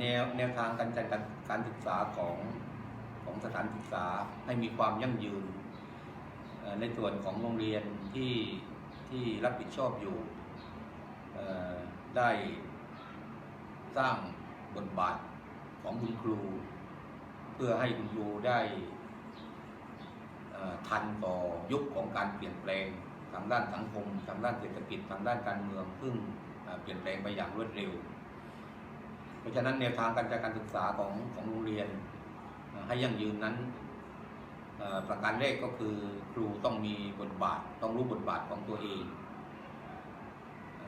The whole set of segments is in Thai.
แนวแนวทางการจัดการการศึกษาของของสถานศึกษาให้มีความยั่งยืน ในส่วนของโรงเรียนที่ที่รับผิดชอบอยู่ได้สร้างบทบาทของคุณครู เพื่อให้คุณครูได้ทันต่อยุคของการเปลี่ยนแปลงทางด้านสังคมทางด้านเศรษฐกิจทางด้านการเมือง ซึ่งเอ่อเปลี่ยนแปลงไปอย่างรวดเร็ว เพราะฉะนั้นแนวทางการจัดการศึกษาของของโรงเรียน ให้ยั่งยืนนั้นประการแรกก็คือครูต้องมีบทบาท ต้องรู้บทบาทของตัวเอง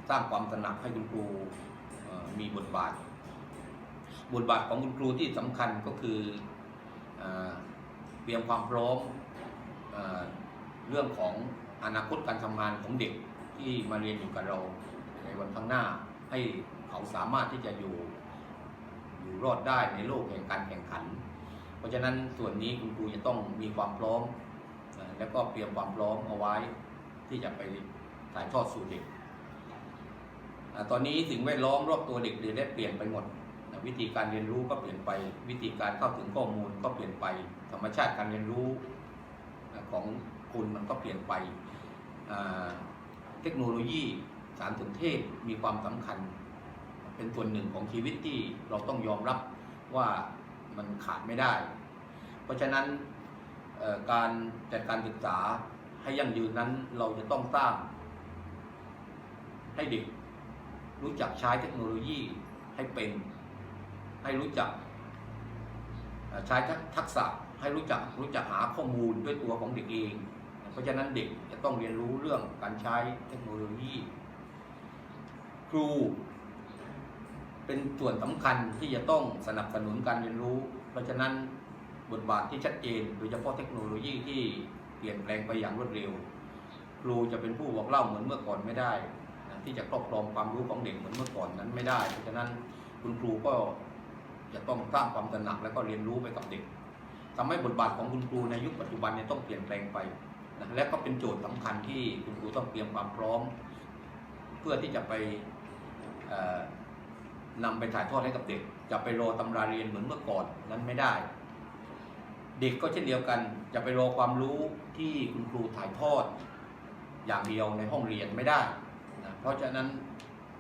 สร้างความตระหนักให้คุณครูมีบทบาท บทบาทของคุณครูที่สำคัญก็คือเตรียมความพร้อมเอ่อเรื่องของอนาคตการทำงานของเด็กที่มาเรียนอยู่กับเราในวันข้างหน้าให้เขาสามารถที่จะอยู่ อยู่รอดได้ในโลกแห่งการแข่งขัน เพราะฉะนั้นส่วนนี้คุณครูจะต้องมีความพร้อม แล้วก็เตรียมความพร้อมเอาไว้ที่จะไปถ่ายทอดสู่เด็ก ตอนนี้สิ่งแวดล้อมรอบตัวเด็กเรียนได้เปลี่ยนไปหมด วิธีการเรียนรู้ก็เปลี่ยนไป วิธีการเข้าถึงข้อมูลก็เปลี่ยนไป ธรรมชาติการเรียนรู้ของคุณมันก็เปลี่ยนไป เทคโนโลยีสารสนเทศมีความสำคัญ เป็นส่วนหนึ่งของชีวิตที่เราต้องยอมรับว่ามันขาดไม่ได้ เพราะฉะนั้นการจัดการศึกษาให้ยั่งยืนนั้นเราจะต้องสร้าง ให้เด็กรู้จักใช้เทคโนโลยีให้เป็น ให้รู้จักใช้ทักษะให้รู้จักรู้จักหาข้อมูลด้วยตัวของเด็กเอง เพราะฉะนั้นเด็กจะต้องเรียนรู้เรื่องการใช้เทคโนโลยี ครู เป็นส่วนสำคัญที่จะต้องสนับสนุนการเรียนรู้ เพราะฉะนั้นบทบาทที่ชัดเจน โดยเฉพาะเทคโนโลยีที่เปลี่ยนแปลงไปอย่างรวดเร็ว ครูจะเป็นผู้บอกเล่าเหมือนเมื่อก่อนไม่ได้ที่จะครอบครองความรู้ของเด็กเหมือนเมื่อก่อนนั้นไม่ได้ เพราะฉะนั้นคุณครูก็จะต้องสร้างความตระหนักและก็เรียนรู้ไปกับเด็กทำให้บทบาทของคุณครูในยุคปัจจุบันเนี่ยต้องเปลี่ยนแปลงไปนะและก็เป็นโจทย์สำคัญที่คุณครูต้องเตรียมความพร้อม เพื่อที่จะไปเอ่อ นำไปถ่ายทอดให้กับเด็ก จะไปรอตำราเรียนเหมือนเมื่อก่อนนั้นไม่ได้ เด็กก็เช่นเดียวกัน จะไปรอความรู้ที่คุณครูถ่ายทอด อย่างเดียวในห้องเรียนไม่ได้นะเพราะฉะนั้น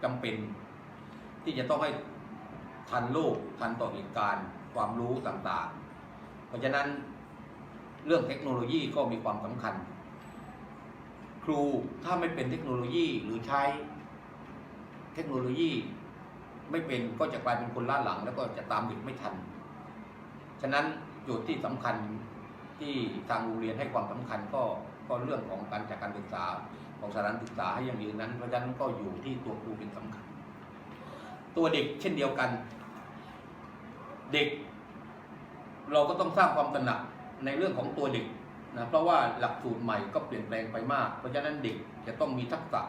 จำเป็นที่จะต้องให้ทันโลกทันต่อเหตุการณ์ความรู้ต่างๆ เพราะฉะนั้นเรื่องเทคโนโลยีก็มีความสำคัญ ครูถ้าไม่เป็นเทคโนโลยีหรือใช้เทคโนโลยี ไม่เป็นก็จะกลายเป็นคนล้าหลัง แล้วก็จะตามเด็กไม่ทัน ฉะนั้นโจทย์ที่สำคัญที่ทางโรงเรียนให้ความสำคัญก็ก็เรื่องของการจัดการศึกษาของสถานศึกษาให้ยังยืนนั้น เพราะฉะนั้นก็อยู่ที่ตัวครูเป็นสำคัญ ตัวเด็กเช่นเดียวกัน เด็ก เราก็ต้องสร้างความตระหนักในเรื่องของตัวเด็กนะเพราะว่าหลักสูตรใหม่ก็เปลี่ยนแปลงไปมาก เพราะฉะนั้นเด็กจะต้องมีทักษะ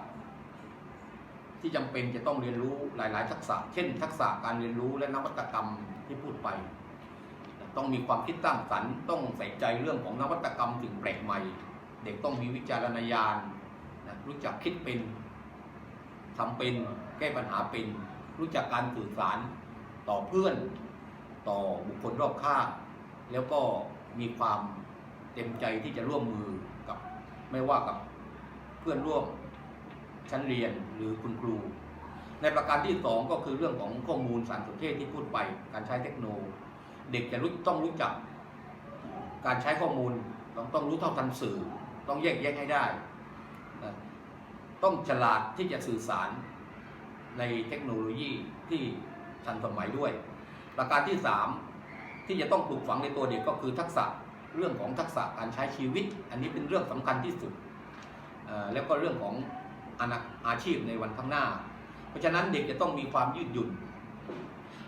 ที่จำเป็นจะต้องเรียนรู้หลาย ๆ ทักษะ เช่น ทักษะการเรียนรู้และนวัตกรรมที่พูดไป ต้องมีความคิดสร้างสรรค์ต้องใส่ใจเรื่องของนวัตกรรมสิ่งแปลกใหม่ เด็กต้องมีวิจารณญาณนะรู้จักคิดเป็นทำเป็นแก้ปัญหาเป็น รู้จักการสื่อสารต่อเพื่อน ต่อบุคคลรอบข้างแล้วก็มีความเต็มใจที่จะร่วมมือกับไม่ว่ากับเพื่อนร่วม ชั้นเรียนหรือคุณครู ในประการที่สองก็คือเรื่องของข้อมูลสารสนเทศที่พูดไป การใช้เทคโนโลยีเด็กจะรู้ต้องรู้จัก การใช้ข้อมูลต้องต้องรู้เท่าทันสื่อ ต้องแยกแยะให้ได้นะต้องฉลาดที่จะสื่อสารในเทคโนโลยีที่ทันสมัยด้วย ประการที่สามที่จะต้องปลูกฝังในตัวเด็กก็คือทักษะเรื่องของทักษะการใช้ชีวิต อันนี้เป็นเรื่องสำคัญที่สุด แล้วก็เรื่องของ อนาอาชีพในวันข้างหน้า เพราะฉะนั้นเด็กจะต้องมีความยืดหยุ่น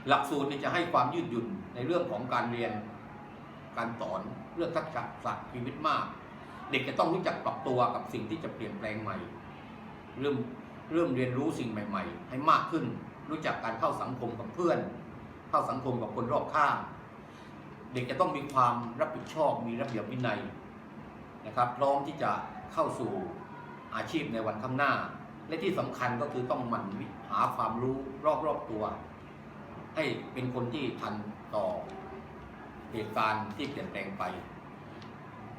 หลักสูตรนี่จะให้ความยืดหยุ่นในเรื่องของการเรียน การสอนเรื่องทักษะศาสตร์ชีวิตมาก เด็กจะต้องรู้จักปรับตัวกับสิ่งที่จะเปลี่ยนแปลงใหม่ เริ่มเริ่มเรียนรู้สิ่งใหม่ ๆ ให้มากขึ้น รู้จักการเข้าสังคมกับเพื่อน เข้าสังคมกับคนรอบข้างเด็กจะต้องมีความรับผิดชอบมีระเบียบวินัยนะครับพร้อมที่จะเข้าสู่ อาชีพในวันข้างหน้า และที่สำคัญก็คือต้องหมั่นหาความรู้รอบๆตัว ให้เป็นคนที่ทันต่อเหตุการณ์ที่เปลี่ยนแปลงไป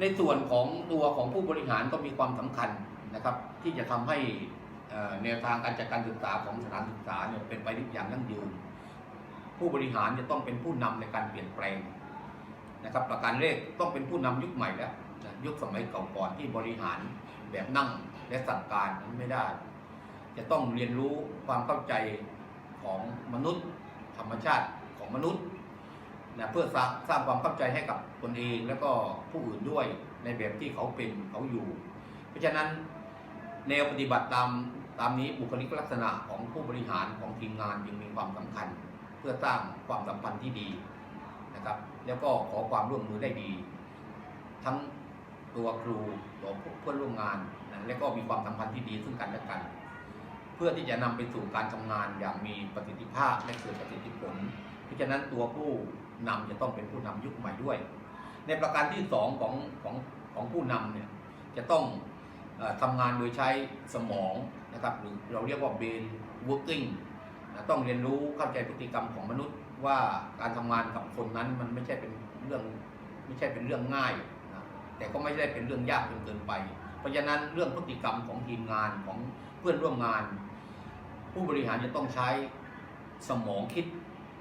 ในส่วนของตัวของผู้บริหารก็มีความสำคัญนะครับ ที่จะทำให้แนวทางการจัดการศึกษาของสถานศึกษาเนี่ยเป็นไปได้อย่างยั่งยืน ผู้บริหารจะต้องเป็นผู้นำในการเปลี่ยนแปลงนะครับ ประการแรกต้องเป็นผู้นำยุคใหม่แล้วยุคสมัยเก่าก่อนที่บริหารแบบนั่ง และสั่งการนั้นไม่ได้ จะต้องเรียนรู้ความเข้าใจของมนุษย์ ธรรมชาติของมนุษย์นะเพื่อสร้างความเข้าใจให้กับตนเองแล้วก็ผู้อื่นด้วยในแบบที่เขาเป็นเขาอยู่ เพราะฉะนั้นแนวปฏิบัติตามตามนี้บุคลิกลักษณะของผู้บริหารของทีมงานจึงมีความสำคัญ เพื่อสร้างความสัมพันธ์ที่ดีนะครับ แล้วก็ขอความร่วมมือได้ดี ทั้งตัวครูตัวเพื่อนร่วมงาน และก็มีความสัมพันธ์ที่ดีซึ่งกันและกัน เพื่อที่จะนำไปสู่การทำงานอย่างมีประสิทธิภาพและเกิดประสิทธิผล เพราะฉะนั้นตัวผู้นำจะต้องเป็นผู้นำยุคใหม่ด้วย ในประการที่สองของของของผู้นำเนี่ยจะต้องออทำงานโดยใช้สมองนะครับหรือเราเรียกว่า brain working ต้องเรียนรู้เข้าใจพฤติกรรมของมนุษย์ว่าการทำงานกับคนนั้นมันไม่ใช่เป็นเรื่องไม่ใช่เป็นเรื่องง่ายนะแต่ก็ไม่ได้เป็นเรื่องยากจนเกินไป เพราะฉะนั้นเรื่องพฤติกรรมของทีมงานของเพื่อนร่วมงาน ผู้บริหารจะต้องใช้สมองคิด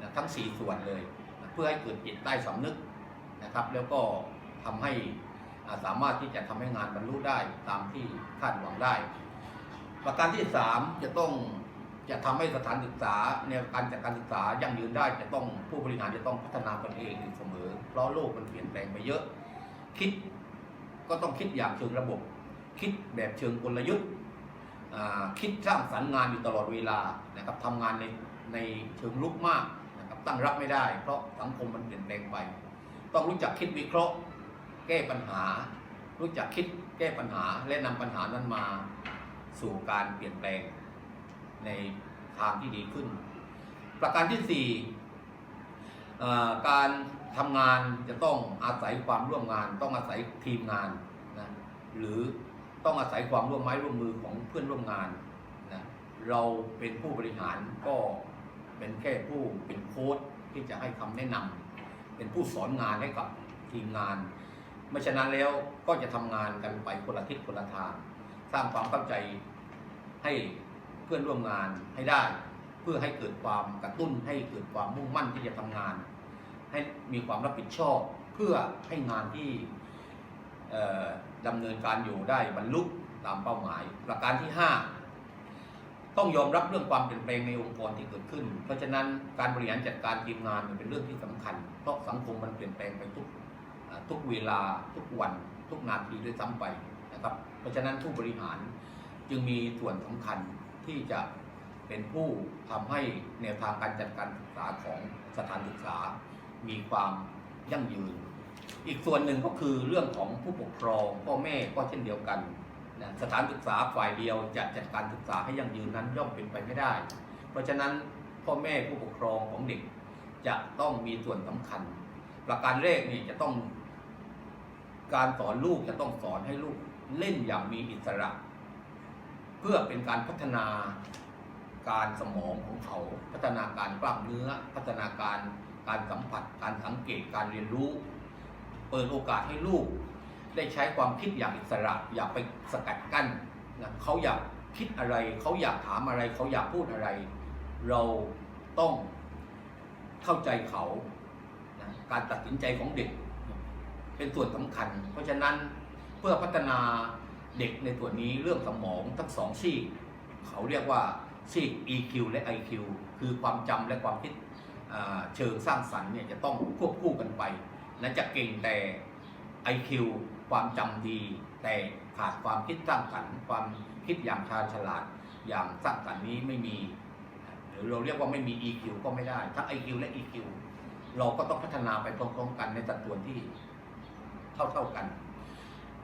นะทั้ง 4 ส่วนเลยนะเพื่อให้เกิดจิตใต้สำนึกนะครับ แล้วก็ทำให้สามารถที่จะทำให้งานบรรลุได้ตามที่คาดหวังได้ ประการที่ 3 จะต้องจะทำให้สถานศึกษาแนการจัดการศึกษายั่งยืนได้จะต้องผู้บริหารจะต้องพัฒนาตนเองอยู่เสมอ เพราะโลกมันเปลี่ยนแปลงไปเยอะ คิดก็ต้องคิดอย่างเชิงระบบ คิดแบบเชิงกลยุทธ์คิดสร้างสรรค์งานอยู่ตลอดเวลานะครับทำงานในในเชิงลุกมากนะครับตั้งรับไม่ได้ เพราะสังคมมันเปลี่ยนแปลงไป ต้องรู้จักคิดวิเคราะห์ แก้ปัญหา รู้จักคิดแก้ปัญหาและนำปัญหานั้นมาสู่การเปลี่ยนแปลงในทางที่ดีขึ้น ประการที่สี่การทำงานจะต้องอาศัยความร่วมงาน ต้องอาศัยทีมงานนะหรือ ต้องอาศัยความร่วมไม้ร่วมมือของเพื่อนร่วมงานนะเราเป็นผู้บริหารก็เป็นแค่ผู้เป็นโค้ชที่จะให้คำแนะนำเป็นผู้สอนงานให้กับทีมงานไม่ฉะนั้นแล้วก็จะทำงานกันไปคนละทิศคนละทาง สร้างความเข้าใจให้เพื่อนร่วมงานให้ได้ เพื่อให้เกิดความกระตุ้นให้เกิดความมุ่งมั่นที่จะทำงาน ให้มีความรับผิดชอบเพื่อให้งานที่ ดำเนินการอยู่ได้บรรลุตามเป้าหมาย ประการที่ 5 ต้องยอมรับเรื่องความเปลี่ยนแปลงในองค์กรที่เกิดขึ้น เพราะฉะนั้นการบริหารจัดการทีมงานมันเป็นเรื่องที่สำคัญ เพราะสังคมมันเปลี่ยนแปลงไปทุกทุกเวลาทุกวัน ทุกนาทีด้วยซ้ำไปนะครับเพราะฉะนั้นผู้บริหารจึงมีส่วนสำคัญที่จะเป็นผู้ทำให้แนวทางการจัดการศึกษาของสถานศึกษา มีความยั่งยืน อีกส่วนหนึ่งก็คือเรื่องของผู้ปกครองพ่อแม่ก็เช่นเดียวกันนะสถานศึกษาฝ่ายเดียวจะจัดการศึกษาให้ยั่งยืนนั้นย่อมเป็นไปไม่ได้ เพราะฉะนั้นพ่อแม่ผู้ปกครองของเด็กจะต้องมีส่วนสำคัญ ประการแรกนี่จะต้อง การสอนลูกจะต้องสอนให้ลูกเล่นอย่างมีอิสระ เพื่อเป็นการพัฒนาการสมองของเขา พัฒนาการกล้ามเนื้อ พัฒนาการการสัมผัส การสังเกตการเรียนรู้ เปิดโอกาสให้ลูก ได้ใช้ความคิดอย่างอิสระ อย่าไปสกัดกั้นนะเขาอยากคิดอะไร เขาอยากถามอะไร เขาอยากพูดอะไร เราต้องเข้าใจเขานะการตัดสินใจของเด็ก เป็นส่วนสำคัญ เพราะฉะนั้นเพื่อพัฒนาเด็กในส่วนนี้เรื่องสมองทั้งสองซีกเขาเรียกว่าซีก EQ และ IQ คือความจำและความคิดเชิงสร้างสรรค์เนี่ยจะต้องควบคู่กันไป นะจะเก่งแต่ IQ ความจำดี แต่ขาดความคิดสร้างสรรค์ความคิดอย่างชาญฉลาด อย่างสร้างสรรค์นี้ไม่มี หรือเราเรียกว่าไม่มี EQ ก็ไม่ได้ ทั้ง IQ และ EQ เราก็ต้องพัฒนาไปพร้อมๆกันในสัดส่วนที่เท่าๆกัน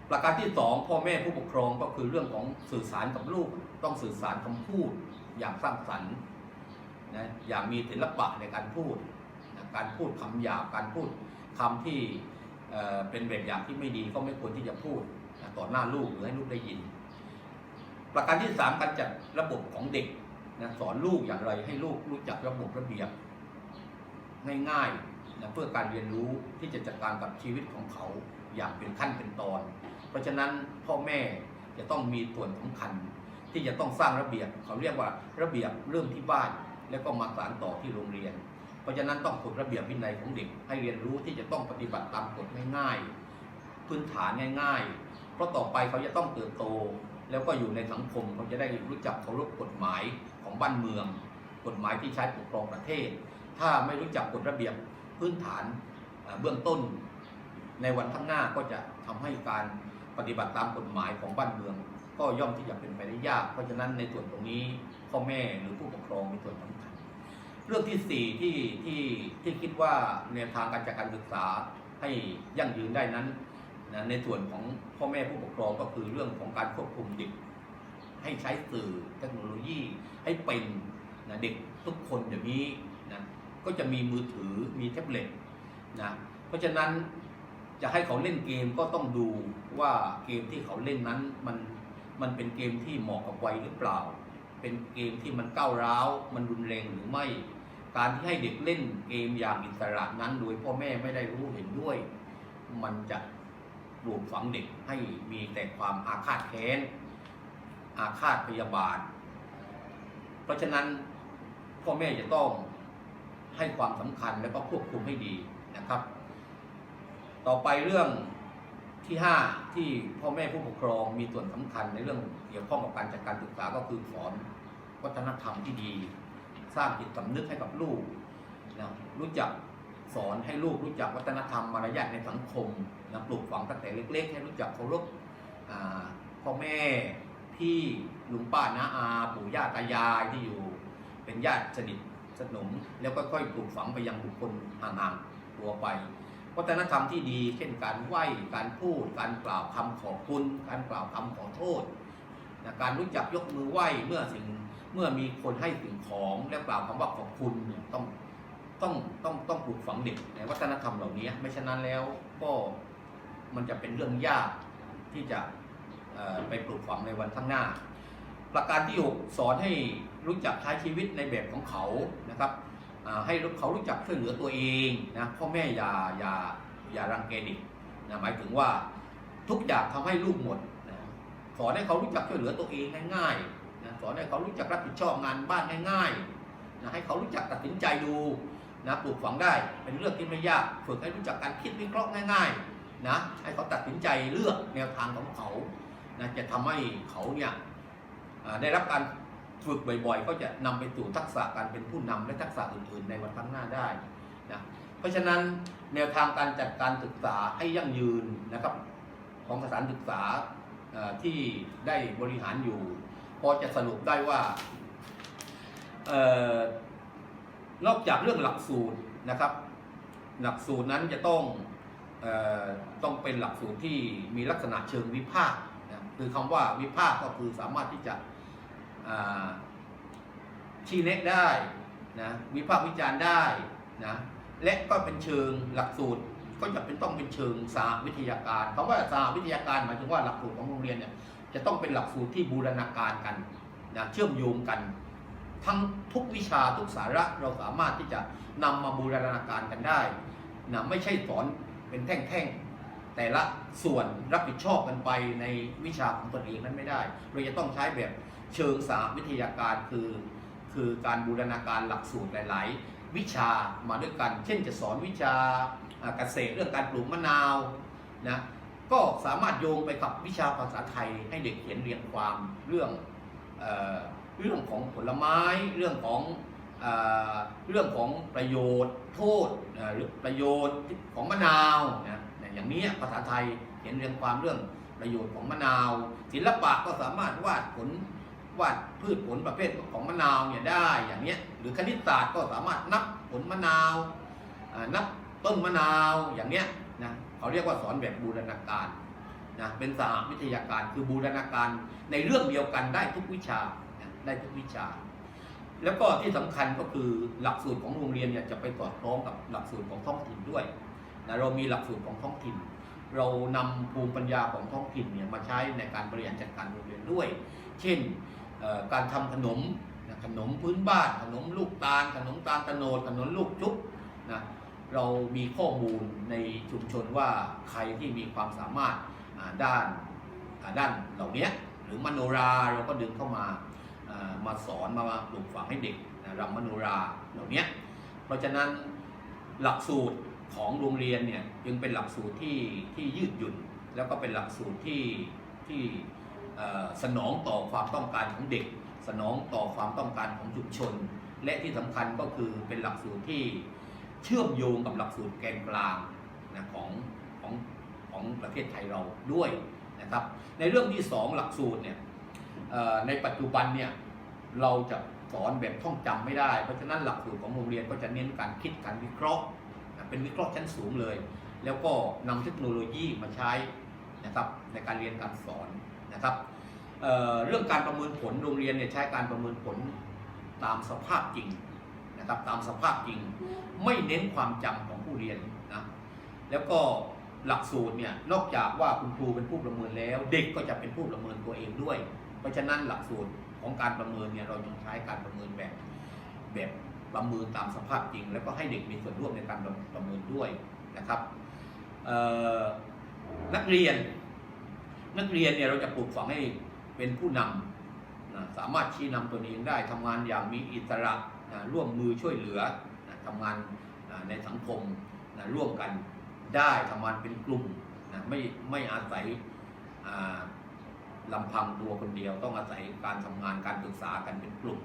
ประการที่สองพ่อแม่ผู้ปกครองก็คือเรื่องของสื่อสารกับลูก ต้องสื่อสารคำพูดอย่างสร้างสรรค์นะอย่างมีศิลปะในการพูด การพูดคำหยาบการพูด คำที่เป็นแบบอย่างที่ไม่ดีก็ไม่ควรที่จะพูดต่อหน้าลูกหรือให้ลูกได้ยิน ประการที่สามการจัดระบบของเด็กนะสอนลูกอย่างไรให้ลูกรู้จักระบบระเบียบง่ายๆนะเพื่อการเรียนรู้ที่จะจัดการกับชีวิตของเขาอย่างเป็นขั้นเป็นตอน เพราะฉะนั้นพ่อแม่จะต้องมีส่วนสำคัญ ที่จะต้องสร้างระเบียบเขาเรียกว่าระเบียบเริ่มที่บ้าน แล้วก็มาสานต่อที่โรงเรียน เพราะฉะนั้นต้องฝึกระเบียบวินัยของเด็กให้เรียนรู้ที่จะต้องปฏิบัติตามกฎง่ายๆ พื้นฐานง่าย ๆ เพราะต่อไปเขาจะต้องเติบโต แล้วก็อยู่ในสังคมเขาจะได้รู้จักเคารพกฎหมายของบ้านเมือง กฎหมายที่ใช้ปกครองประเทศ ถ้าไม่รู้จักกฎระเบียบพื้นฐานเอ่อเบื้องต้น ในวันข้างหน้าก็จะทำให้การปฏิบัติตามกฎหมายของบ้านเมือง ก็ย่อมที่จะเป็นไปได้ยาก เพราะฉะนั้นในส่วนตรงนี้พ่อแม่หรือผู้ปกครองมีส่วนสำคัญ เรื่องที่สี่ที่ที่ที่คิดว่าแนวทางการจัดการศึกษาให้ยั่งยืนได้นั้นนะในส่วนของพ่อแม่ผู้ปกครองก็คือเรื่องของการควบคุมเด็ก ให้ใช้สื่อเทคโนโลยีให้เป็นนะเด็กทุกคนเดี๋ยวนี้นะก็จะมีมือถือมีแท็บเล็ตนะเพราะฉะนั้นจะให้เขาเล่นเกมก็ต้องดูว่าเกมที่เขาเล่นนั้นมันมันเป็นเกมที่เหมาะกับวัยหรือเปล่า เป็นเกมที่มันก้าวร้าว มันรุนแรงหรือไม่ การที่ให้เด็กเล่นเกมอย่างอิสระนั้น โดยพ่อแม่ไม่ได้รู้เห็นด้วย มันจะปลูกฝังเด็กให้มีแต่ความอาฆาตแค้น อาฆาตพยาบาท เพราะฉะนั้นพ่อแม่จะต้องให้ความสำคัญและก็ควบคุมให้ดีนะครับ ต่อไปเรื่องที่ 5 ที่พ่อแม่ผู้ปกครองมีส่วนสำคัญในเรื่องเกี่ยวข้องกับการจัดการศึกษาก็คือสอนวัฒนธรรมที่ดี สร้างจิตสำนึกให้กับลูกนะรู้จักสอนให้ลูกรู้จักวัฒนธรรมมารยาทในสังคมนะปลูกฝังตั้งแต่เล็ก ๆ ให้รู้จักเคารพพ่อแม่พี่ลุงป้าน้าอาปู่ย่าตายายที่อยู่ เป็นญาติสนิทสนม แล้วก็ค่อยปลูกฝังไปยังบุคคลห่างๆตัวไป วัฒนธรรมที่ดี เช่นการไหว้การพูด การกล่าวคำขอบคุณ การกล่าวคำขอโทษนะการรู้จักยกมือไหว้เมื่อสิ่ง เมื่อมีคนให้สิ่งของแล้วกล่าวคำว่าขอบคุณเนี่ยต้องต้องต้องต้องปลูกฝังเด็กในวัฒนธรรมเหล่านี้ไม่ฉะนั้นแล้วก็มันจะเป็นเรื่องยากที่จะไปปลูกฝังในวันข้างหน้า ประการที่ 6 สอนให้รู้จักใช้ชีวิตในแบบของเขานะครับให้เขารู้จักช่วยเหลือตัวเองนะพ่อแม่อย่าอย่าอย่ารังแกเด็กนะหมายถึงว่าทุกอย่างทำให้ลูกหมดนะสอนให้เขารู้จักช่วยเหลือตัวเองง่าย สอนให้เขารู้จักรับผิดชอบงานบ้านง่ายๆนะให้เขารู้จักตัดสินใจดูนะปลูกฝังได้เป็นเรื่องที่ไม่ยากฝึกให้รู้จักการคิดวิเคราะห์ง่าย ๆนะให้เขาตัดสินใจเลือกแนวทางของเขานะจะทำให้เขาเนี่ยได้รับการฝึกบ่อยๆ ก็จะนำไปสู่ทักษะการเป็นผู้นำและทักษะอื่นๆ ในวันข้างหน้าได้นะเพราะฉะนั้นแนวทางการจัดการศึกษาให้ยั่งยืนนะครับของสถานศึกษาที่ได้บริหารอยู่ พอจะสรุปได้ว่าออนอกจากเรื่องหลักสูตรนะครับ หลักสูตรนั้นจะต้องออต้องเป็นหลักสูตรที่มีลักษณะเชิงวิพากษ์นะคือคำว่าวิพากษ์ก็คือสามารถที่จะชี้แนะได้นะวิพากษ์วิจารณ์ได้นะและก็เป็นเชิงหลักสูตรก็จะเป็นต้องเป็นเชิงสาวิทยาการคำว่าสาวิทยาการหมายถึงว่าหลักสูตรของโรงเรียนเนี่ย จะต้องเป็นหลักสูตรที่บูรณาการกันนะเชื่อมโยงกัน ทั้งทุกวิชาทุกสาระเราสามารถที่จะนำมาบูรณาการกันได้นะไม่ใช่สอนเป็นแท่งๆ แต่ละส่วนรับผิดชอบกันไปในวิชาของตนเองนั้นไม่ได้ เราจะต้องใช้แบบเชิงสาวิทยาการคือ คือการบูรณาการหลักสูตรหลาย ๆ วิชามาด้วยกัน เช่นจะสอนวิชาอ่าเกษตรเรื่องการปลูกมะนาวนะ ก็สามารถโยงไปกับวิชาภาษาไทยให้เด็กเขียนเรียงความเรื่องเออเรื่องของผลไม้ เรื่องของเออเรื่องของประโยชน์ โทษหรือประโยชน์ของมะนาวนะอย่างนี้ภาษาไทยเขียนเรียงความเรื่องประโยชน์ของมะนาว ศิลปะก็สามารถวาดผลวาดพืชผลประเภทของมะนาวเนี่ยได้อย่างเนี้ยหรือคณิตศาสตร์ก็สามารถนับผลมะนาวนับต้นมะนาวอย่างเนี้ย เขาเรียกว่าสอนแบบบูรณาการนะเป็นสหวิทยาการคือบูรณาการในเรื่องเดียวกันได้ทุกวิชานะได้ทุกวิชา แล้วก็ที่สำคัญก็คือหลักสูตรของโรงเรียนเนี่ยจะไปสอดคล้องกับหลักสูตรของท้องถิ่นด้วยนะเรามีหลักสูตรของท้องถิ่น เรานำภูมิปัญญาของท้องถิ่นเนี่ยมาใช้ในการบริหารจัดการโรงเรียนด้วย เช่นการทำขนมนะขนมพื้นบ้าน ขนมลูกตาล ขนมตาลตะโนดขนมลูกชุบนะ เรามีข้อมูลในชุมชนว่าใครที่มีความสามารถด้านด้านเหล่านี้หรือมโนราเราก็ดึงเข้ามามาสอนมาปลูกฝังให้เด็กรำมโนราเหล่านี้เพราะฉะนั้นหลักสูตรของโรงเรียนเนี่ยจึงเป็นหลักสูตรที่ที่ยืดหยุ่น แล้วก็เป็นหลักสูตรที่ที่สนองต่อความต้องการของเด็ก สนองต่อความต้องการของชุมชน และที่สำคัญก็คือเป็นหลักสูตรที่ เชื่อมโยงกับหลักสูตรแกนกลางนะของของของประเทศไทยเราด้วยนะครับ ในเรื่องที่สองหลักสูตรเนี่ยในปัจจุบันเนี่ยเราจะสอนแบบท่องจำไม่ได้ เพราะฉะนั้นหลักสูตรของโรงเรียนก็จะเน้นการคิดการวิเคราะห์ เป็นวิเคราะห์ชั้นสูงเลย แล้วก็นำเทคโนโลยีมาใช้นะครับในการเรียนการสอนนะครับเเรื่องการประเมินผลโรงเรียนเนี่ยใช้การประเมินผลตามสภาพจริง นะครับตามสภาพจริง ไม่เน้นความจำของผู้เรียนนะแล้วก็หลักสูตรเนี่ยนอกจากว่าคุณครูเป็นผู้ประเมินแล้ว เด็กก็จะเป็นผู้ประเมินตัวเองด้วย เพราะฉะนั้นหลักสูตรของการประเมินเนี่ยเราจึงใช้การประเมินแบบแบบประเมินตามสภาพจริง แล้วก็ให้เด็กมีส่วนร่วมในการประเมินด้วยนะครับนักเรียน นักเรียนเนี่ยเราจะปลูกฝังให้เป็นผู้นำนะสามารถชี้นำตัวเองได้ทำงานอย่างมีอิสระ ร่วมมือช่วยเหลือทำงานในสังคมร่วมกันได้ทำงานเป็นกลุ่มไม่ไม่อาศัยอ่าลำพังตัวคนเดียว ต้องอาศัยการทำงานการปรึกษากันเป็นกลุ่ม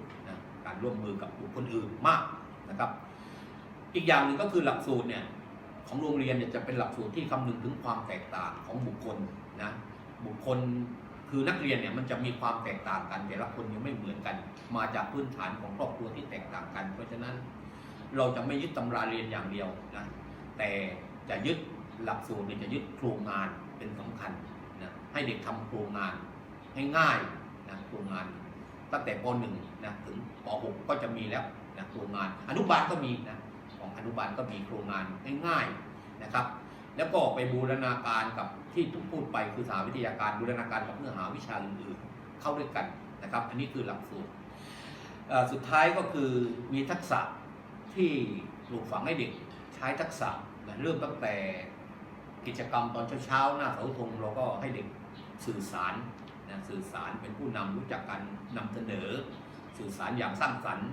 การร่วมมือกับบุคคลอื่นมากนะครับ อีกอย่างหนึ่งก็คือหลักสูตรเนี่ยของโรงเรียนเนี่ยจะเป็นหลักสูตรที่คำนึงถึงความแตกต่างของบุคคลนะบุคคล คือนักเรียนเนี่ยมันจะมีความแตกต่างกัน แต่ละคนยังไม่เหมือนกัน มาจากพื้นฐานของครอบครัวที่แตกต่างกัน เพราะฉะนั้นเราจะไม่ยึดตำราเรียนอย่างเดียวนะแต่จะยึดหลักสูตรเนี่ยจะยึดโครงงานเป็นสำคัญนะให้เด็กทำโครงงานให้ง่ายนะโครงงานตั้งแต่ป .1 นะถึงป .6 ก็จะมีแล้วนะโครงงานอนุบาลก็มีนะของอนุบาลก็มีโครงงานง่ายๆนะครับ แล้วก็ไปบูรณาการกับที่ทุกพูดไปคือสาวิทยาการบูรณาการกับเนื้อหาวิชาอื่นๆเข้าด้วยกันนะครับ อันนี้คือหลักสูตรสุดท้ายก็คือมีทักษะที่ปลูกฝังให้เด็กใช้ทักษะนเริ่มตั้งแต่กิจกรรมตอนเช้าๆหน้าเสาธงเราก็ให้เด็กสื่อสารนะสื่อสารเป็นผู้นำรู้จักการนำเสนอ สื่อสารอย่างสร้างสรรค์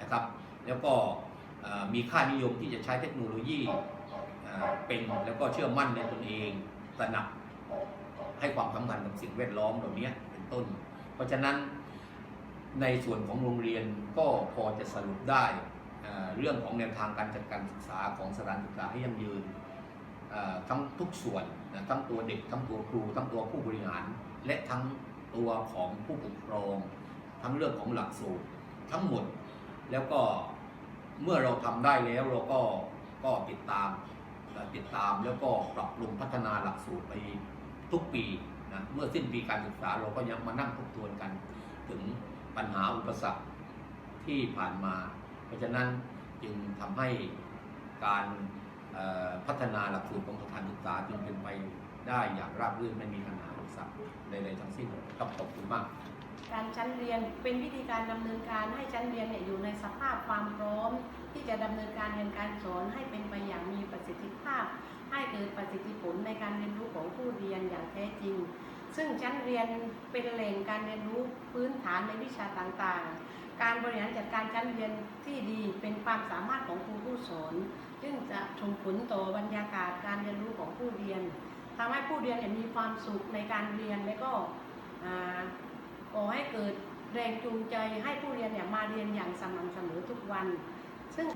นะครับ แล้วก็มีค่านิยมที่จะใช้เทคโนโลยี เป็นแล้วก็เชื่อมั่นในตนเองตระหนักให้ความสำคัญกับสิ่งแวดล้อมเหล่านี้เป็นต้น เพราะฉะนั้นในส่วนของโรงเรียนก็พอจะสรุปได้เรื่องของแนวทางการจัดการศึกษาของสถานศึกษาให้ยั่งยืนทั้งทุกส่วนทั้งตัวเด็ก ทั้งตัวครู ทั้งตัวผู้บริหาร และทั้งตัวของผู้ปกครอง ทั้งเรื่องของหลักสูตรทั้งหมดแล้วก็เมื่อเราทำได้แล้วเราก็ก็ติดตาม ติดตามแล้วก็ปรับปรุงพัฒนาหลักสูตรไปทุกปีนะเมื่อสิ้นปีการศึกษาเราก็ยังมานั่งทบทวนกัน ถึงปัญหาอุปสรรคที่ผ่านมา เพราะฉะนั้นจึงทำให้การพัฒนาหลักสูตรของสถานศึกษาจึงเป็นไปได้อย่างราบรื่นไม่มีปัญหาอุปสรรคใดๆทั้งสิ้นขอบคุณมากการชั้นเรียนเป็นวิธีการดำเนินการให้ชั้นเรียนเนี่ยอยู่ในสภาพความพร้อม ที่จะดำเนินการเรียนการสอนให้เป็นไปอย่างมีประสิทธิภาพ ให้เกิดประสิทธิผลในการเรียนรู้ของผู้เรียนอย่างแท้จริง ซึ่งชั้นเรียนเป็นแหล่งการเรียนรู้พื้นฐานในวิชาต่างๆ การบริหารจัดการชั้นเรียนที่ดีเป็นความสามารถของครูผู้สอนซึ่งจะส่งผลต่อบรรยากาศการเรียนรู้ของผู้เรียนทำให้ผู้เรียนมีความสุขในการเรียนและก็ก่อให้เกิดแรงจูงใจให้ผู้เรียนเนี่ยมาเรียนอย่างสม่ำเสมอทุกวัน ซึ่ง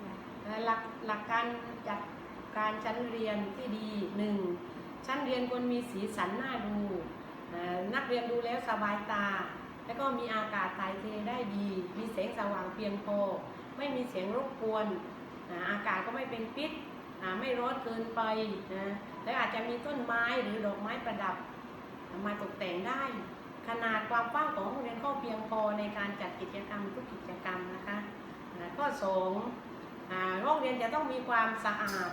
หลักหลักการจัดการชั้นเรียนที่ดีหนึ่งชั้นเรียนควรมีสีสันน่าดูนักเรียนดูแล้วสบายตา แล้วก็มีอากาศถ่ายเทได้ดี มีแสงสว่างเพียงพอ ไม่มีเสียงรบกวน อากาศก็ไม่เป็นพิษ ไม่ร้อนเกินไปนะแล้วอาจจะมีต้นไม้หรือดอกไม้ประดับมาตกแต่งได้ ขนาดความกว้างของห้องเรียนก็เพียงพอในการจัดกิจกรรมทุกกิจกรรมนะคะ ข้อสองห้องเรียนจะต้องมีความสะอาด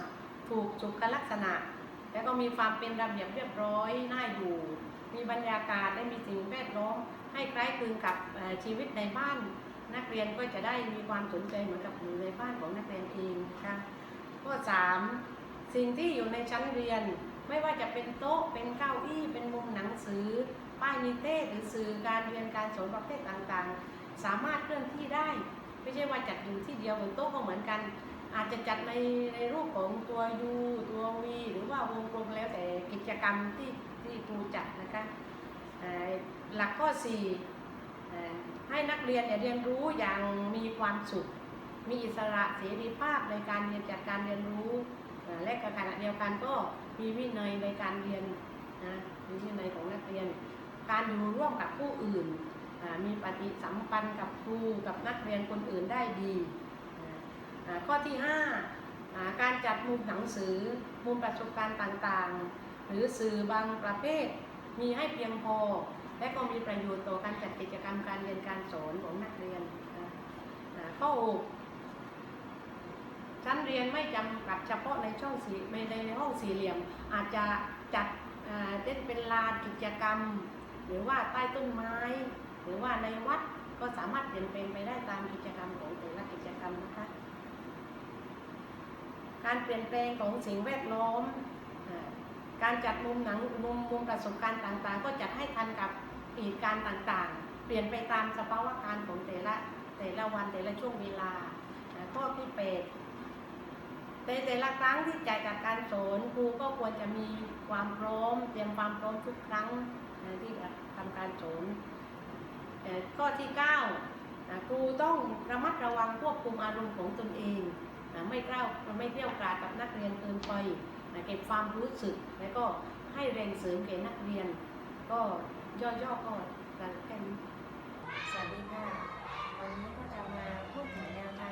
ถูกสุขลักษณะ แล้วก็มีความเป็นระเบียบเรียบร้อยน่าอยู่ มีบรรยากาศและมีสิ่งแวดล้อมให้คล้ายคลึงกับชีวิตในบ้าน นักเรียนก็จะได้มีความสนใจเหมือนกับอยู่ในบ้านของนักเรียนเองนะคะข้อสามสิ่งที่อยู่ในชั้นเรียนไม่ว่าจะเป็นโต๊ะเป็นเก้าอี้เป็นมุมหนังสือ ป้ายนิเทศหรือสื่อการเรียนการสอนประเภทต่างๆ สามารถเคลื่อนที่ได้ ไม่ใช่ว่าจัดอยู่ที่เดียวบนโต๊ะก็เหมือนกัน อาจจะจัดในในรูปของตัว U ตัว V หรือว่าวงกลมแล้วแต่กิจกรรมที่ที่ครูจัดนะคะหลักข้อ 4 ให้นักเรียนเรียนรู้อย่างมีความสุข มีอิสระเสรีภาพในการเรียนจัดการเรียนรู้และขณะเดียวกันก็มีวินัยในการเรียนนะมีวินัยของนักเรียน การอยู่ร่วมกับผู้อื่น มีปฏิสัมพันธ์กับครูกับนักเรียนคนอื่นได้ดีข้อที่5อ่าการจัดมุมหนังสือ มุมประสบการณ์ต่างๆ หรือสื่อบางประเภท มีให้เพียงพอ และก็มีประโยชน์ต่อการจัดกิจกรรมการเรียนการสอนของนักเรียนข้อ6ชั้นเรียนไม่จำกัดเฉพาะในช่องสี่ในในห้องสี่เหลี่ยม อาจจะจัดเช่นเป็นลานกิจกรรม หรือว่าใต้ต้นไม้ หรือว่าในวัดก็สามารถเปลี่ยนแปลงไปได้ตามกิจกรรมของแต่ละกิจกรรมนะคะการเปลี่ยนแปลงของสิ่งแวดล้อมอการจัดมุมหนังมุมมุมประสบการณ์ต่างๆ ก็จัดให้ทันกับเหตุการณ์ต่างๆ เปลี่ยนไปตามสภาวะการของแต่ละแต่ละวันแต่ละช่วงเวลาข้อที่แปดในแต่ละครั้งที่จ่ายจากการสอนครูก็ควรจะมีความพร้อม เตรียมความพร้อมทุกครั้งที่จะทำการสอน ข้อที่9นะครูต้องระมัดระวังควบคุมอารมณ์ของตนเองนะไม่กล้าไม่เกลี้ยวกรากับนักเรียนเกินไปนะเก็บความรู้สึก แล้วก็ให้แรงเสริมแก่นักเรียน ก็ย่อๆก็การแค่นี้สวัสดีค่ะวันนี้ก็จะมาพูดถึงแนวทาง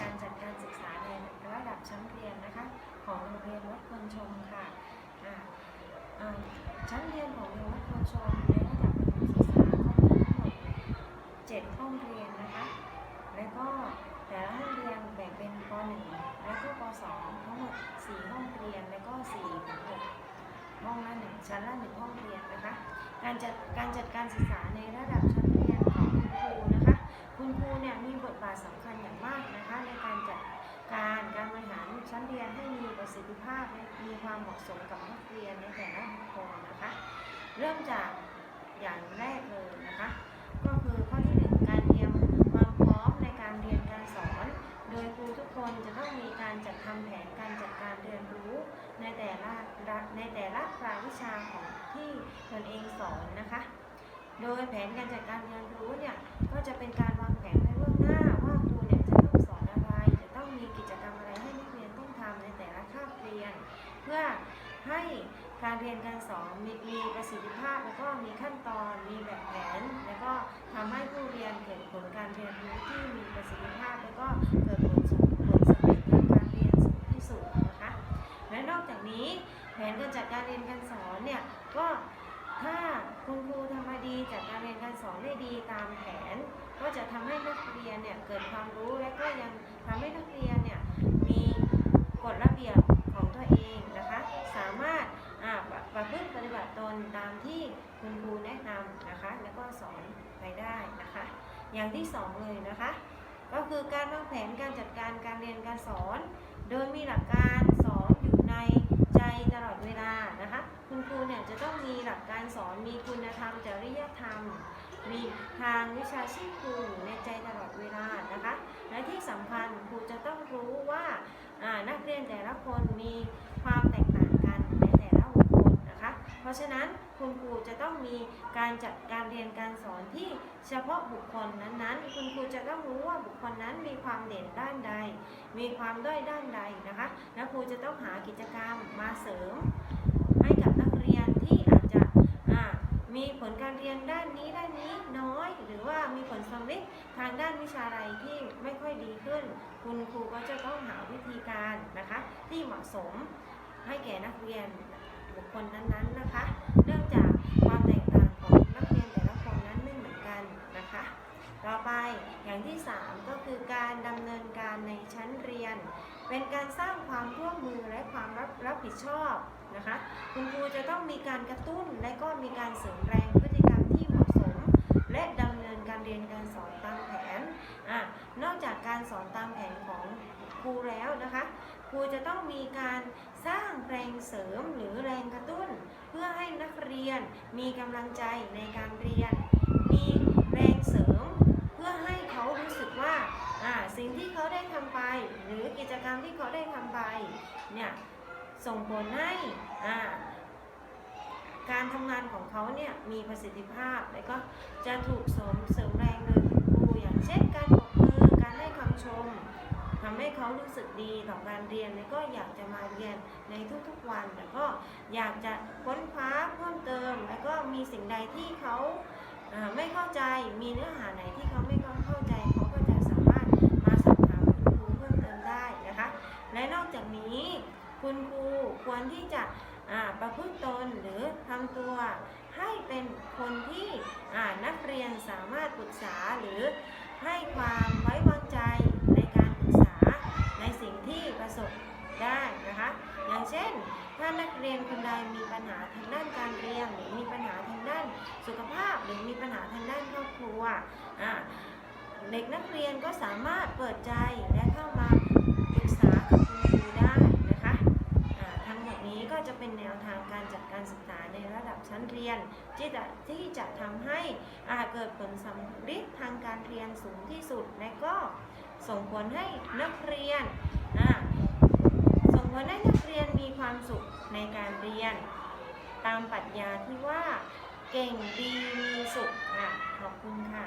การจัดการศึกษาในระดับชั้นเรียนนะคะ ของโรงเรียนวัดคนชมค่ะชั้นเรียนของโรงเรียนวัดคนชมใน 7 ห้องเรียนนะคะ แล้วก็แต่ละห้องเรียนแบ่งเป็นป .1 แล้วก็ป .2 ทั้งหมด 4 ห้องเรียนแล้วก็ห้องห้องละ1ชั้นละ1ห้องเรียนนะคะ การจัดการจัดการศึกษาในระดับชั้นเรียนของคุณครูนะคะ คุณครูเนี่ยมีบทบาทสำคัญอย่างมากนะคะในการจัดการการบริหารชั้นเรียนให้มีประสิทธิภาพมีความเหมาะสมกับนักเรียนในแต่ละบุคคลนะคะ เริ่มจากอย่างแรกเลยนะคะ รูทุกคนจะต้องมีการจัดทำแผนการจัดการเรียนรู้ ในแต่ละในแต่ละรายวิชาของที่ตนเองสอนนะคะ โดยแผนการจัดการเรียนรู้เนี่ยก็จะเป็นการวางแผนไว้ล่วงหน้าว่าครูเนี่ยจะต้องสอนอะไร จะต้องมีกิจกรรมอะไรให้นักเรียนต้องทำในแต่ละคาบเรียน เพื่อให้การเรียนการสอนมีมีประสิทธิภาพแล้วก็มีขั้นตอนมีแบบแผน แล้วก็ทำให้ผู้เรียนเกิดผลการเรียนรู้ที่มีประสิทธิภาพแล้วก็เกิดผล นการจัดการเรียนการสอนเนี่ยก็ถ้าคุณครูทำมาดีจัดการเรียนการสอนได้ดีตามแผน ก็จะทำให้นักเรียนเนี่ยเกิดความรู้และก็ยังทำให้นักเรียนเนี่ยมีกฎระเบียบของตัวเองนะคะ สามารถอ่าประพฤติปฏิบัติตนตามที่คุณครูแนะนำนะคะ แล้วก็สอนไปได้นะคะ อย่างที่สองเลยนะคะ ก็คือการวางแผนการจัดการการเรียนการสอน โดยมีหลักการสอนอยู่ใน เวลานะคะ คุณครูเนี่ยจะต้องมีหลักการสอนมีคุณธรรมจริยธรรม มีทางวิชาชีพครูอยู่ในใจตลอดเวลานะคะ และที่สำคัญครูจะต้องรู้ว่าอ่านักเรียนแต่ละคนมีความแตก ราะฉะนั้นคุณครูจะต้องมีการจัดการเรียนการสอนที่เฉพาะบุคคลนั้นๆ คุณครูจะต้องรู้ว่าบุคคลนั้นมีความเด่นด้านใด มีความด้อยด้านใดนะคะและครูจะต้องหากิจกรรมมาเสริม ให้กับนักเรียนที่อาจจะมีผลการเรียนด้านนี้ด้านนี้น้อย หรือว่ามีผลสำเร็จทางด้านวิชาอะไรที่ไม่ค่อยดีขึ้น คุณครูก็จะต้องหาวิธีการนะคะที่เหมาะสมให้แก่นักเรียน บุคคลนั้นๆนะคะ เนื่องจากความแตกต่างของนักเรียนแต่ละคนนั้นไม่เหมือนกันนะคะ ต่อไปอย่างที่ 3 ก็คือการดำเนินการในชั้นเรียน เป็นการสร้างความร่วมมือและความรับรับผิดชอบนะคะ คุณครูจะต้องมีการกระตุ้นและก็มีการเสริมแรงพฤติกรรมที่เหมาะสม และดำเนินการเรียนการสอนตามแผนอะนอกจากการสอนตามแผนของครูแล้วนะคะ ครูจะต้องมีการสร้างแรงเสริมหรือแรงกระตุ้น เพื่อให้นักเรียนมีกำลังใจในการเรียน มีแรงเสริม เพื่อให้เขารู้สึกว่าสิ่งที่เขาได้ทำไป หรือกิจกรรมที่เขาได้ทำไปเนี่ยส่งผลให้การทำงานของเขาเนี่ยมีประสิทธิภาพ และก็จะถูกเสริมเสริมแรงโดยครูอย่างเช่นการปรบมือการให้คำชม ทำให้เขารู้สึกดีต่อการเรียนแล้วก็อยากจะมาเรียนในทุกๆวัน แล้วก็อยากจะค้นคว้าเพิ่มเติม แล้วก็มีสิ่งใดที่เขาไม่เข้าใจมีเนื้อหาไหนที่เขาไม่เข้าใจเขาก็จะสามารถมาสอบถามคุณครูเพิ่มเติมได้นะคะ และนอกจากนี้คุณครูควรที่จะประพฤติตนหรือทำตัวให้เป็นคนที่นักเรียนสามารถปรึกษาหรือให้ความไว้วางใจในการปรึกษาในสิ่งที่ ประสบได้นะคะ อย่างเช่น ถ้านักเรียนคนใดมีปัญหาทางด้านการเรียนหรือมีปัญหาทางด้านสุขภาพ หรือมีปัญหาทางด้านครอบครัวอะเด็กนักเรียนก็สามารถเปิดใจและเข้ามาปรึกษากับคุณครูได้นะคะะทั้งหมดนี้ก็จะเป็นแนวทางการจัดการศึกษาในระดับชั้นเรียน ที่จะที่จะทำให้อะเกิดผลสำฤทธิ์ทางการเรียนสูงที่สุด และก็ส่งผลให้นักเรียน อะส่งผลให้นักเรียนมีความสุขในการเรียน ตามปรัชญาที่ว่าเก่งดีมีสุขค่ะ ขอบคุณค่ะ